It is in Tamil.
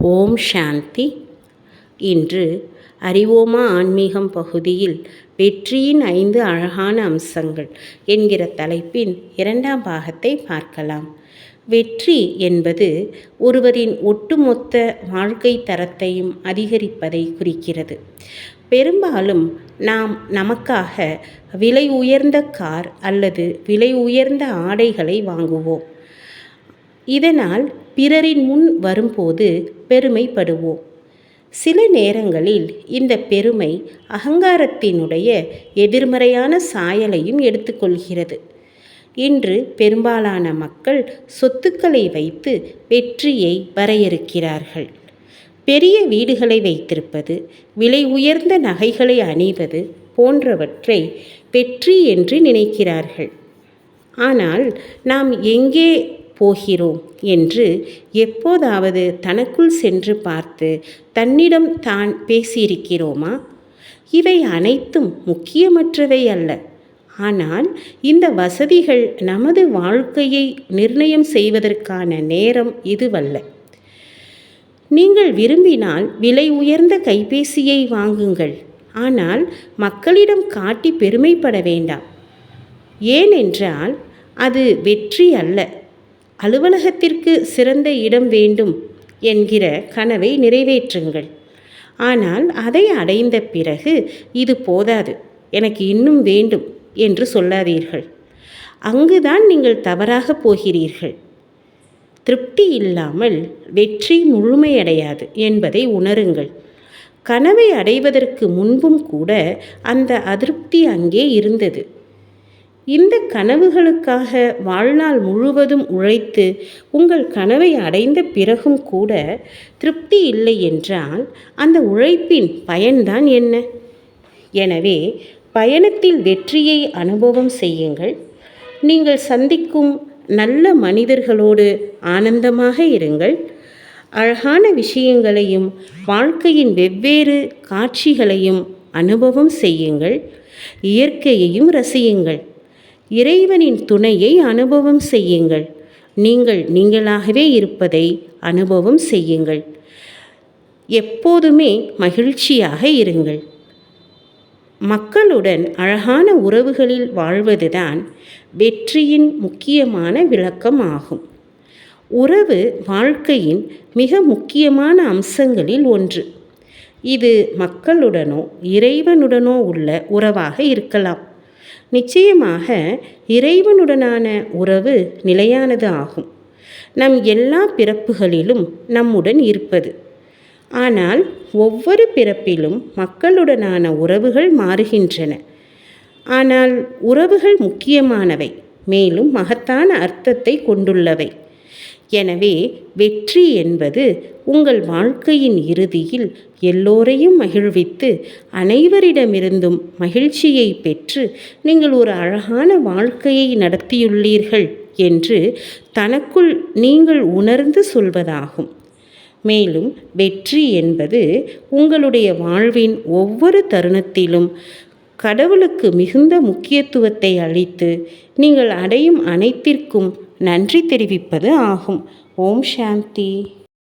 ஓம் சாந்தி. இன்று அறிவோமா ஆன்மீகம் பகுதியில் வெற்றியின் ஐந்து அழகான அம்சங்கள் என்கிற தலைப்பின் இரண்டாம் பாகத்தை பார்க்கலாம். வெற்றி என்பது ஒருவரின் ஒட்டுமொத்த வாழ்க்கை தரத்தையும் அதிகரிப்பதை குறிக்கிறது. பெரும்பாலும் நாம் நமக்காக விலை உயர்ந்த கார் அல்லது விலை உயர்ந்த ஆடைகளை வாங்குவோம். இதனால் பிறரின் முன் வரும்போது பெருமைப்படுவோம். சில நேரங்களில் இந்த பெருமை அகங்காரத்தினுடைய எதிர்மறையான சாயலையும் எடுத்துக்கொள்கிறது. இன்று பெரும்பாலான மக்கள் சொத்துக்களை வைத்து வெற்றியை வரையறுக்கிறார்கள். பெரிய வீடுகளை வைத்திருப்பது விலை உயர்ந்த நகைகளை அணிவது போன்றவற்றை வெற்றி என்று நினைக்கிறார்கள். ஆனால் நாம் எங்கே போகிறோம் என்று எப்போதாவது தனக்குள் சென்று பார்த்து தன்னிடம் தான் பேசியிருக்கிறோமா? இவை அனைத்தும் முக்கியமற்றவை அல்ல. ஆனால் இந்த வசதிகள் நமது வாழ்க்கையை நிர்ணயம் செய்வதற்கான நேரம் இதுவல்ல. நீங்கள் விரும்பினால் விலை உயர்ந்த கைபேசியை வாங்குங்கள். ஆனால் மக்களிடம் காட்டி பெருமைப்பட வேண்டாம். ஏனென்றால் அது வெற்றி அல்ல. அலுவலகத்திற்கு சிறந்த இடம் வேண்டும் என்கிற கனவை நிறைவேற்றுங்கள். ஆனால் அதை அடைந்த பிறகு இது போதாது எனக்கு இன்னும் வேண்டும் என்று சொல்லாதீர்கள். அங்குதான் நீங்கள் தவறாக போகிறீர்கள். திருப்தி இல்லாமல் வெற்றி முழுமையடையாது என்பதை உணருங்கள். கனவை அடைவதற்கு முன்பும் கூட அந்த அதிருப்தி அங்கே இருந்தது. இந்த கனவுகளுக்காக வாழ்நாள் முழுவதும் உழைத்து உங்கள் கனவை அடைந்த பிறகும் கூட திருப்தி இல்லை என்றால் அந்த உழைப்பின் பயன்தான் என்ன? எனவே பயணத்தில் வெற்றியை அனுபவம் செய்யுங்கள். நீங்கள் சந்திக்கும் நல்ல மனிதர்களோடு ஆனந்தமாக இருங்கள். அழகான விஷயங்களையும் வாழ்க்கையின் வெவ்வேறு காட்சிகளையும் அனுபவம் செய்யுங்கள். இயற்கையையும் ரசியுங்கள். இறைவனின் துணையை அனுபவம் செய்யுங்கள். நீங்கள் நீங்களாகவே இருப்பதை அனுபவம் செய்யுங்கள். எப்போதுமே மகிழ்ச்சியாக இருங்கள். மக்களுடன் அழகான உறவுகளில் வாழ்வதுதான் வெற்றியின் முக்கியமான விளக்கம் ஆகும் உறவு வாழ்க்கையின் மிக முக்கியமான அம்சங்களில் ஒன்று. இது மக்களுடனோ இறைவனுடனோ உள்ள உறவாக இருக்கலாம். நிச்சயமாக இறைவனுடனான உறவு நிலையானது ஆகும். நம் எல்லா பிறப்புகளிலும் நம்முடன் இருப்பது. ஆனால் ஒவ்வொரு பிறப்பிலும் மக்களுடனான உறவுகள் மாறுகின்றன. ஆனால் உறவுகள் முக்கியமானவை. மேலும் மகத்தான அர்த்தத்தை கொண்டுள்ளவை. எனவே வெற்றி என்பது உங்கள் வாழ்க்கையின் இறுதியில் எல்லோரையும் மகிழ்வித்து அனைவரிடமிருந்தும் மகிழ்ச்சியை பெற்று நீங்கள் ஒரு அழகான வாழ்க்கையை நடத்தியுள்ளீர்கள் என்று தனக்குள் நீங்கள் உணர்ந்து சொல்வதாகும். மேலும் வெற்றி என்பது உங்களுடைய வாழ்வின் ஒவ்வொரு தருணத்திலும் கடவுளுக்கு மிகுந்த முக்கியத்துவத்தை அளித்து நீங்கள் அடையும் அனைத்திற்கும் நன்றி தெரிவிப்பது ஆகும். ஓம் சாந்தி.